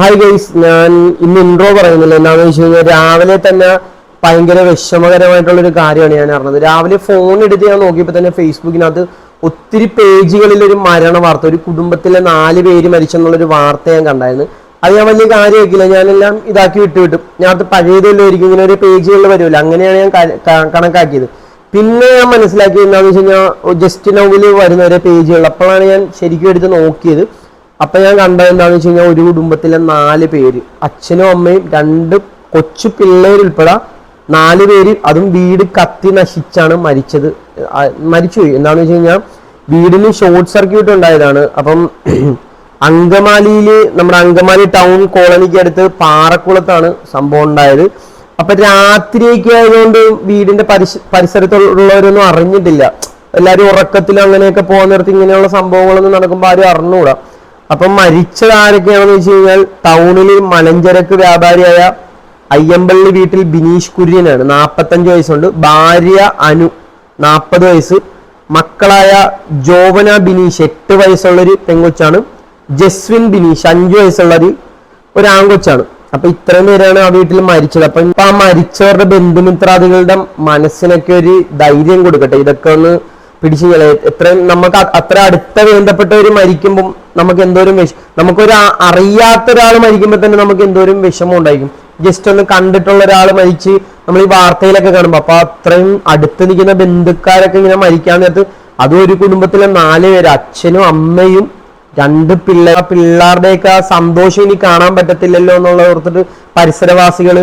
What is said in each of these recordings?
Hi guys ഞാൻ ഇന്ന് intro പറയുന്നില്ല. എന്താണെന്ന് വെച്ച് കഴിഞ്ഞാൽ രാവിലെ തന്നെ ഭയങ്കര വിഷമകരമായിട്ടുള്ള ഒരു കാര്യമാണ് ഞാൻ അറിഞ്ഞത്. രാവിലെ ഫോൺ എടുത്ത് ഞാൻ നോക്കിയപ്പോൾ തന്നെ ഫേസ്ബുക്കിനകത്ത് ഒത്തിരി പേജുകളിൽ ഒരു മരണ വാർത്ത ഒരു കുടുംബത്തിലെ നാല് പേര് മരിച്ചെന്നുള്ളൊരു വാർത്ത ഞാൻ കണ്ടായിരുന്നു. അത് ഞാൻ വലിയ കാര്യമാക്കില്ല ഞാനെല്ലാം ഇതാക്കി വിട്ടു വിട്ടു. ഞാൻ അത് പഴയതെല്ലാം ഒരിക്കലും ഇങ്ങനെ ഒരു പേജുകളിൽ വരുമല്ലോ അങ്ങനെയാണ് ഞാൻ കണക്കാക്കിയത്. പിന്നെ ഞാൻ മനസ്സിലാക്കിയത് എന്താണെന്ന് വെച്ച് കഴിഞ്ഞാൽ ജസ്റ്റ് നോവിൽ വരുന്ന ഒരു പേജുകൾ. അപ്പോഴാണ് ഞാൻ ശരിക്കും എടുത്ത് നോക്കിയത്. അപ്പൊ ഞാൻ കണ്ടത് എന്താണെന്ന് വെച്ച് കഴിഞ്ഞാൽ ഒരു കുടുംബത്തിലെ നാല് പേര്. അച്ഛനും അമ്മയും രണ്ട് കൊച്ചു പിള്ളേരുൾപ്പെടെ നാല് പേര് അതും വീട് കത്തി നശിച്ചാണ് മരിച്ചത്. മരിച്ചുപോയി. എന്താണെന്ന് വെച്ച് കഴിഞ്ഞാൽ വീടിന് ഷോർട്ട് സർക്യൂട്ട് ഉണ്ടായതാണ്. അപ്പം അങ്കമാലിയിൽ നമ്മുടെ അങ്കമാലി ടൗൺ കോളനിക്ക് അടുത്ത് പാറക്കുളത്താണ് സംഭവം ഉണ്ടായത്. അപ്പൊ രാത്രിയൊക്കെ ആയതുകൊണ്ട് വീടിന്റെ പരിസ പരിസരത്തുള്ളവരൊന്നും അറിഞ്ഞിട്ടില്ല. എല്ലാരും ഉറക്കത്തിൽ അങ്ങനെയൊക്കെ പോകാൻ നേരത്ത് ഇങ്ങനെയുള്ള സംഭവങ്ങളൊന്നും നടക്കുമ്പോൾ ആരും അറിഞ്ഞുകൂടാ അപ്പം മരിച്ചത് ആരൊക്കെയാണെന്ന് വെച്ച് കഴിഞ്ഞാൽ ടൗണിൽ മലഞ്ചരക്ക് വ്യാപാരിയായ അയ്യമ്പള്ളി വീട്ടിൽ ബിനീഷ് കുര്യനാണ്. നാൽപ്പത്തഞ്ച് വയസ്സുണ്ട്. ഭാര്യ അനു നാൽപ്പത് വയസ്സ്. മക്കളായ ജോവന ബിനീഷ് എട്ട് വയസ്സുള്ളൊരു പെങ്കൊച്ചാണ്. ജസ്വിൻ ബിനീഷ് അഞ്ചു വയസ്സുള്ളൊരു ഒരു ആങ്കൊച്ചാണ് അപ്പൊ ഇത്രയും പേരാണ് ആ വീട്ടിൽ മരിച്ചത്. അപ്പൊ ഇപ്പൊ ആ മരിച്ചവരുടെ ബന്ധുമിത്രാദികളുടെ മനസ്സിനൊക്കെ ഒരു ധൈര്യം കൊടുക്കട്ടെ. ഇതൊക്കെ ഒന്ന് പിടിച്ചു എത്രയും നമുക്ക് അത്ര അടുത്ത വേണ്ടപ്പെട്ടവർ മരിക്കുമ്പം നമുക്ക് എന്തോരം വിഷ നമുക്കൊരു അറിയാത്ത ഒരാൾ മരിക്കുമ്പോൾ തന്നെ നമുക്ക് എന്തോരം വിഷമം ഉണ്ടായിരിക്കും. ജസ്റ്റ് ഒന്ന് കണ്ടിട്ടുള്ള ഒരാൾ മരിച്ച് നമ്മൾ ഈ വാർത്തയിലൊക്കെ കാണുമ്പോൾ അപ്പൊ അത്രയും അടുത്ത് നിൽക്കുന്ന ബന്ധുക്കാരൊക്കെ ഇങ്ങനെ മരിക്കാൻ നേരത്ത് അതും ഒരു കുടുംബത്തിലെ നാല് പേര് അച്ഛനും അമ്മയും രണ്ട് പിള്ളേർ പിള്ളേരുടെയൊക്കെ സന്തോഷം ഇനി കാണാൻ പറ്റത്തില്ലല്ലോ എന്നുള്ള ഓർത്തിട്ട് പരിസരവാസികൾ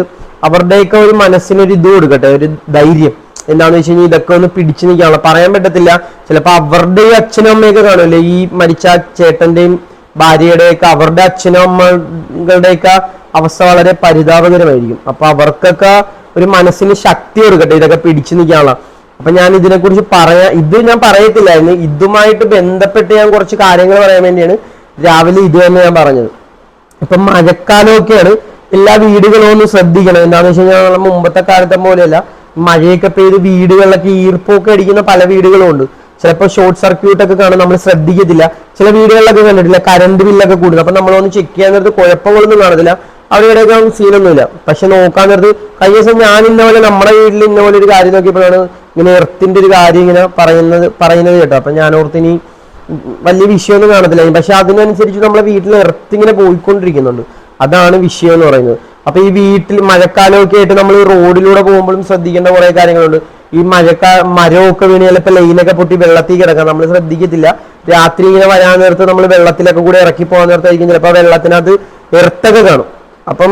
അവരുടെയൊക്കെ ഒരു മനസ്സിനൊരു ഇത് കൊടുക്കട്ടെ ഒരു ധൈര്യം. എന്താണെന്ന് വെച്ച് കഴിഞ്ഞാൽ ഇതൊക്കെ ഒന്ന് പിടിച്ചു നിൽക്കാനുള്ള. പറയാൻ പറ്റത്തില്ല. ചിലപ്പോൾ അവരുടെ അച്ഛനും അമ്മയൊക്കെ കാണുമല്ലോ ഈ മരിച്ച ചേട്ടന്റെയും ഭാര്യയുടെയൊക്കെ അവരുടെ അച്ഛനും അമ്മകളുടെയൊക്കെ അവസ്ഥ വളരെ പരിതാപകരമായിരിക്കും. അപ്പൊ അവർക്കൊക്കെ ഒരു മനസ്സിന് ശക്തി കൊടുക്കട്ടെ ഇതൊക്കെ പിടിച്ചു നിൽക്കാനുള്ള. അപ്പൊ ഞാൻ ഇതിനെക്കുറിച്ച് പറയാ ഇത് ഞാൻ പറയത്തില്ലായിരുന്നു ഇതുമായിട്ട് ബന്ധപ്പെട്ട് ഞാൻ കുറച്ച് കാര്യങ്ങൾ പറയാൻ വേണ്ടിയാണ് രാവിലെ ഇത് തന്നെ ഞാൻ പറഞ്ഞത്. ഇപ്പൊ മഴക്കാലമൊക്കെയാണ് എല്ലാ വീടുകളും ഒന്ന് ശ്രദ്ധിക്കണം. എന്താണെന്ന് വെച്ച് കഴിഞ്ഞാൽ മുമ്പത്തെ കാലത്തെ പോലെയല്ല. മഴയൊക്കെ പെയ്ത് വീടുകളിലൊക്കെ ഈർപ്പൊക്കെ അടിക്കുന്ന പല വീടുകളും ഉണ്ട് ചിലപ്പോൾ ഷോർട്ട് സർക്യൂട്ട് ഒക്കെ കാണും നമ്മൾ ശ്രദ്ധിക്കത്തില്ല. ചില വീടുകളിലൊക്കെ കണ്ടിട്ടില്ല കറണ്ട് ബില്ലൊക്കെ കൂടുതൽ അപ്പൊ നമ്മളൊന്ന് ചെക്ക് ചെയ്യാൻ നേരത്ത് കുഴപ്പങ്ങളൊന്നും കാണത്തില്ല. അവിടെയൊക്കെ സീനൊന്നുമില്ല പക്ഷെ നോക്കാൻ നേരത്ത് കഴിഞ്ഞ ദിവസം ഞാൻ ഇന്ന പോലെ നമ്മുടെ വീട്ടിൽ ഇന്ന പോലെ ഒരു കാര്യം നോക്കിയപ്പോഴാണ് ഇങ്ങനെ എർത്തിന്റെ ഒരു കാര്യം ഇങ്ങനെ പറയുന്നത് പറയുന്നത് കേട്ടോ. അപ്പൊ ഞാൻ ഓർത്തിനി വലിയ വിഷയമൊന്നും കാണത്തില്ല. പക്ഷെ അതിനനുസരിച്ച് നമ്മളെ വീട്ടിൽ എർത്ത് ഇങ്ങനെ പോയിക്കൊണ്ടിരിക്കുന്നുണ്ട്. അതാണ് വിഷയം എന്ന് പറയുന്നത്. അപ്പൊ ഈ വീട്ടിൽ മഴക്കാലമൊക്കെ ആയിട്ട് നമ്മൾ റോഡിലൂടെ പോകുമ്പോഴും ശ്രദ്ധിക്കേണ്ട കുറെ കാര്യങ്ങളുണ്ട്. ഈ മഴക്കാ മരമൊക്കെ വീണ് ചിലപ്പോൾ ലൈനൊക്കെ പൊട്ടി വെള്ളത്തിൽ കിടക്കാം. നമ്മൾ ശ്രദ്ധിക്കത്തില്ല. രാത്രി ഇങ്ങനെ വരാൻ നേരത്ത് നമ്മൾ വെള്ളത്തിലൊക്കെ കൂടെ ഇറക്കി പോകാൻ നേരത്തായിരിക്കും ചിലപ്പോൾ വെള്ളത്തിനകത്ത് എർത്തൊക്കെ കാണും. അപ്പം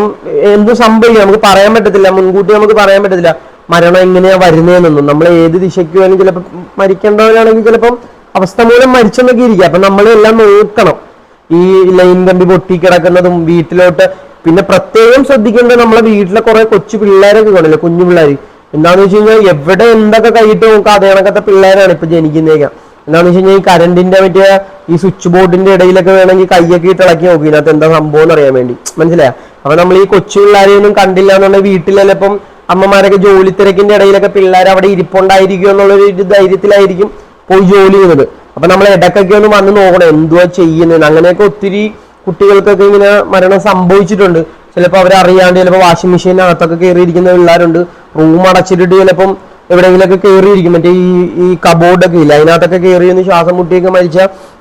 എന്ത് സംഭവിക്കും? നമുക്ക് പറയാൻ പറ്റത്തില്ല. മുൻകൂട്ടി നമുക്ക് പറയാൻ പറ്റത്തില്ല. മരണം എങ്ങനെയാ വരുന്നതെന്നൊന്നും. നമ്മൾ ഏത് ദിശയ്ക്ക് വേണമെങ്കിൽ ചിലപ്പോൾ മരിക്കേണ്ടവരാണെങ്കിൽ ചിലപ്പം അവസ്ഥ മൂലം മരിച്ചെന്നൊക്കെ ഇരിക്കുക അപ്പൊ നമ്മളെല്ലാം നോക്കണം. ഈ ലൈൻ കമ്പി പൊട്ടി കിടക്കുന്നതും വീട്ടിലോട്ട് പിന്നെ പ്രത്യേകം ശ്രദ്ധിക്കേണ്ടത് നമ്മളെ വീട്ടിലെ കുറെ കൊച്ചു പിള്ളേരൊക്കെ കാണില്ലേ കുഞ്ഞു പിള്ളേർ എന്താന്ന് വെച്ച് കഴിഞ്ഞാൽ എവിടെ എന്തൊക്കെ കൈയിട്ട് നോക്കുക അതേ കണക്കത്തെ പിള്ളേരാണ് ഇപ്പൊ ജനിക്കുന്നേക്കാം. എന്താന്ന് വെച്ച് കഴിഞ്ഞാൽ ഈ കറണ്ടിന്റെ മറ്റേ ഈ സ്വിച്ച് ബോർഡിന്റെ ഇടയിലൊക്കെ വേണമെങ്കിൽ കൈയൊക്കെ ഇട്ട് ഇളക്കി നോക്കി. ഇതിനകത്ത് എന്താ സംഭവം എന്ന് അറിയാൻ വേണ്ടി. മനസ്സിലായ? അപ്പൊ നമ്മൾ ഈ കൊച്ചു പിള്ളേരെയൊന്നും കണ്ടില്ല എന്നുണ്ടെങ്കിൽ വീട്ടിലെല്ലാം അമ്മമാരൊക്കെ ജോലി തിരക്കിന്റെ ഇടയിലൊക്കെ പിള്ളേർ അവിടെ ഇരിപ്പുണ്ടായിരിക്കും എന്നുള്ള ഒരു ധൈര്യത്തിലായിരിക്കും പോയി ജോലി ചെയ്യുന്നത്. അപ്പൊ നമ്മൾ ഇടക്കൊക്കെ ഒന്ന് വന്ന് നോക്കണം. എന്തുവാ ചെയ്യുന്നത്? അങ്ങനെയൊക്കെ ഒത്തിരി കുട്ടികൾക്കൊക്കെ ഇങ്ങനെ മരണം സംഭവിച്ചിട്ടുണ്ട്. ചിലപ്പോൾ അവർ അറിയാണ്ട് ചിലപ്പോൾ വാഷിംഗ് മെഷീനകത്തൊക്കെ കയറിയിരിക്കുന്ന പിള്ളേരുണ്ട്. റൂം അടച്ചിട്ടിട്ട് ചിലപ്പം എവിടെയെങ്കിലൊക്കെ കയറിയിരിക്കും മറ്റേ ഈ ഈ കബോർഡൊക്കെ ഇല്ല? അതിനകത്തൊക്കെ കയറി ഒന്ന് ശ്വാസം മുട്ടിയൊക്കെ മരിച്ച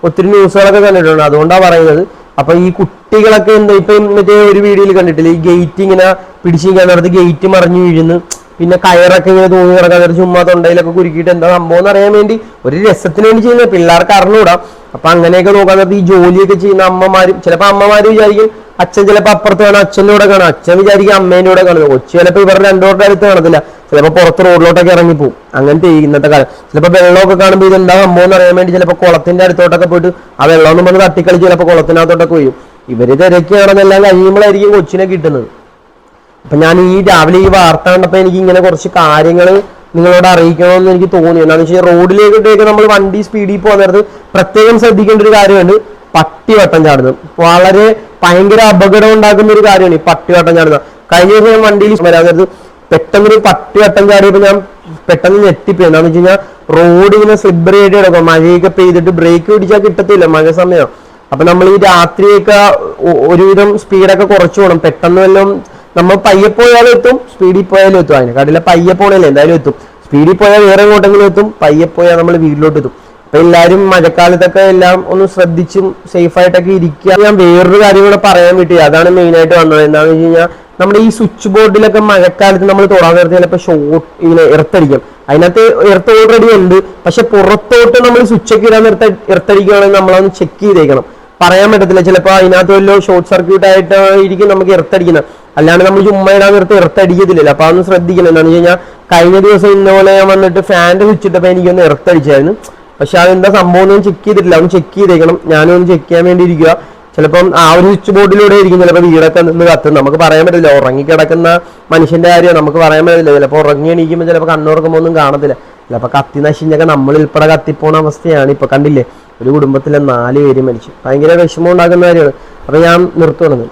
ഒത്തിരി ന്യൂസുകളൊക്കെ കണ്ടിട്ടുണ്ട്. അതുകൊണ്ടാണ് പറയുന്നത്. അപ്പൊ ഈ കുട്ടികളൊക്കെ എന്താ ഇപ്പം മറ്റേ ഒരു വീഡിയോയിൽ കണ്ടിട്ടില്ല? ഈ ഗേറ്റ് ഇങ്ങനെ പിടിച്ചിരിക്കാൻ നേരത്ത് ഗേറ്റ് മറിഞ്ഞു വീഴുന്നു. പിന്നെ കയറൊക്കെ ഇങ്ങനെ തൂങ്ങി കിടക്കാൻ നേരത്ത് ചുമ്മാ തൊണ്ടയിലൊക്കെ കുരുക്കിയിട്ട് എന്താ സംഭവം എന്ന് അറിയാൻ വേണ്ടി ഒരു രസത്തിന് വേണ്ടി ചെയ്യുന്ന പിള്ളേർക്ക് അറിഞ്ഞുകൂടാ. അപ്പൊ അങ്ങനെയൊക്കെ നോക്കാൻ നേരത്ത് ഈ ജോലിയൊക്കെ ചെയ്യുന്ന അമ്മമാരും ചിലപ്പോൾ അമ്മമാര് വിചാരിക്കും അച്ഛൻ ചിലപ്പോൾ അപ്പുറത്ത് കാണാം അച്ഛന്റെ കൂടെ കാണാം. അച്ഛൻ വിചാരിക്കും അമ്മേന്റെ കൂടെ കാണുന്നത് കൊച്ചു ചിലപ്പോൾ ഇവരുടെ രണ്ടോട്ട് അടുത്ത് കാണത്തില്ല. ചിലപ്പോൾ പുറത്ത് റോഡിലോട്ടൊക്കെ ഇറങ്ങിപ്പോവും. അങ്ങനത്തെ ഇന്നത്തെ കാലം. ചിലപ്പോൾ വെള്ളമൊക്കെ കാണുമ്പോൾ എന്താ സംഭവം എന്ന് അറിയാൻ വേണ്ടി ചിലപ്പോൾ കുളത്തിന്റെ അടുത്തോട്ടൊക്കെ പോയിട്ട് ആ വെള്ളം ഒന്നും വന്ന് തട്ടിക്കളിച്ച് ചിലപ്പോൾ കുളത്തിനകത്തോട്ടൊക്കെ പോയി. ഇവർ തിരക്കി നടന്നെല്ലാം കഴിയുമ്പോഴായിരിക്കും കൊച്ചിനെ കിട്ടുന്നത്. അപ്പൊ ഞാൻ ഈ രാവിലെ ഈ വാർത്ത കണ്ടപ്പോ എനിക്ക് ഇങ്ങനെ കുറച്ച് കാര്യങ്ങൾ നിങ്ങളോട് അറിയിക്കണമെന്ന് എനിക്ക് തോന്നി. എന്താണെന്ന് വെച്ചാൽ റോഡിലേക്കിട്ടേക്ക് നമ്മൾ വണ്ടി സ്പീഡിൽ പോകുന്ന നേരത്ത് പ്രത്യേകം ശ്രദ്ധിക്കേണ്ട ഒരു കാര്യമുണ്ട്. പട്ടിവട്ടം ചാടുന്നത്. വളരെ ഭയങ്കര അപകടം ഉണ്ടാക്കുന്ന ഒരു കാര്യമാണ് ഈ പട്ടിവട്ടം ചാടുന്നത്. കഴിഞ്ഞ ദിവസം ഞാൻ വണ്ടിയിൽ വരാൻ നേരത്ത് പെട്ടെന്ന് ഒരു പട്ടി വട്ടം ചാടിയപ്പോൾ ഞാൻ പെട്ടെന്ന് ഞെട്ടിപ്പോയി. എന്താണെന്ന് വെച്ച് കഴിഞ്ഞാൽ റോഡ് ഇങ്ങനെ സ്ലിബറി ആയിട്ട് കിടക്കും. മഴയൊക്കെ പെയ്തിട്ട് ബ്രേക്ക് പിടിച്ചാൽ കിട്ടത്തില്ല മഴ സമയം. അപ്പൊ നമ്മൾ ഈ രാത്രിയൊക്കെ ഒരുവിധം സ്പീഡൊക്കെ കുറച്ചു പോകണം പെട്ടെന്ന് വല്ലതും നമ്മൾ പയ്യെ പോയാലും എത്തും സ്പീഡിൽ പോയാലും എത്തും അതിനെക്കാട്ടില്ല പയ്യെ പോണല്ലേ എന്തായാലും എത്തും. സ്പീഡിൽ പോയാൽ വേറെ എങ്ങോട്ടെങ്കിലും എത്തും പയ്യെ പോയാൽ നമ്മൾ വീട്ടിലോട്ട് എത്തും. അപ്പൊ എല്ലാവരും മഴക്കാലത്തൊക്കെ എല്ലാം ഒന്ന് ശ്രദ്ധിച്ചും സേഫ് ആയിട്ടൊക്കെ ഇരിക്കുക. ഞാൻ വേറൊരു കാര്യം കൂടെ പറയാൻ പറ്റി അതാണ് മെയിൻ ആയിട്ട് വന്നത്. എന്താണെന്ന് വെച്ച് കഴിഞ്ഞാൽ നമ്മുടെ ഈ സ്വിച്ച് ബോർഡിലൊക്കെ മഴക്കാലത്ത് നമ്മൾ തൊടാൻ നേരത്തെ ചിലപ്പോൾ ഷോർട്ട് ഇങ്ങനെ ഇറത്തടിക്കും അതിനകത്ത് ഇറത്ത് ഓൾറെഡി ഉണ്ട്. പക്ഷെ പുറത്തോട്ട് നമ്മൾ സ്വിച്ച് ഒക്കെ ഇടാൻ നേരത്തെ ഇറത്തടിക്കുകയാണെങ്കിൽ നമ്മളൊന്ന് ചെക്ക് ചെയ്തേക്കണം. പറയാൻ പറ്റത്തില്ല. ചിലപ്പോൾ അതിനകത്ത് വല്ലതും ഷോർട്ട് സർക്യൂട്ട് ആയിട്ടായിരിക്കും നമുക്ക് ഇറത്തടിക്കുന്നത് അല്ലാണ്ട് നമ്മൾ ചുമ്മാ ഇടാൻ നേരത്തെ എർത്തടിക്കത്തില്ലല്ലോ. അപ്പൊ അതൊന്ന് ശ്രദ്ധിക്കണം. എന്താണെന്ന് കഴിഞ്ഞാൽ കഴിഞ്ഞ ദിവസം ഇന്നപോലെ ഞാൻ വന്നിട്ട് ഫാന്റെ സ്വിച്ച് ഇട്ടപ്പോൾ എനിക്കൊന്ന് ഇറത്തടിച്ചായിരുന്നു പക്ഷെ അതെന്താ സംഭവം ഒന്നും ചെക്ക് ചെയ്തിട്ടില്ല. ഒന്ന് ചെക്ക് ചെയ്തേക്കണം. ഞാനും ഒന്ന് ചെക്ക് ചെയ്യാൻ വേണ്ടി ഇരിക്കുക ചിലപ്പം ആ ഒരു സ്വിച്ച് ബോർഡിലൂടെ ഇരിക്കും ചിലപ്പോൾ വീടൊക്കെ നിന്ന് കത്തും നമുക്ക് പറയാൻ പറ്റില്ല ഉറങ്ങി കിടക്കുന്ന മനുഷ്യന്റെ കാര്യം നമുക്ക് പറയാൻ പറ്റില്ല ചിലപ്പോൾ ഉറങ്ങി എണീക്കുമ്പോൾ ചിലപ്പോൾ കണ്ണുറക്കുമ്പോൾ ഒന്നും കാണത്തില്ല. ചിലപ്പോൾ കത്തി നശിഞ്ഞൊക്കെ നമ്മൾ ഉൾപ്പെടെ കത്തിപ്പോണ അവസ്ഥയാണ് ഇപ്പൊ കണ്ടില്ലേ? ഒരു കുടുംബത്തിലെ നാല് പേര് മരിച്ചു. ഭയങ്കര വിഷമം ഉണ്ടാക്കുന്ന കാര്യമാണ്. അപ്പൊ ഞാൻ നിർത്തുവാണെന്ന്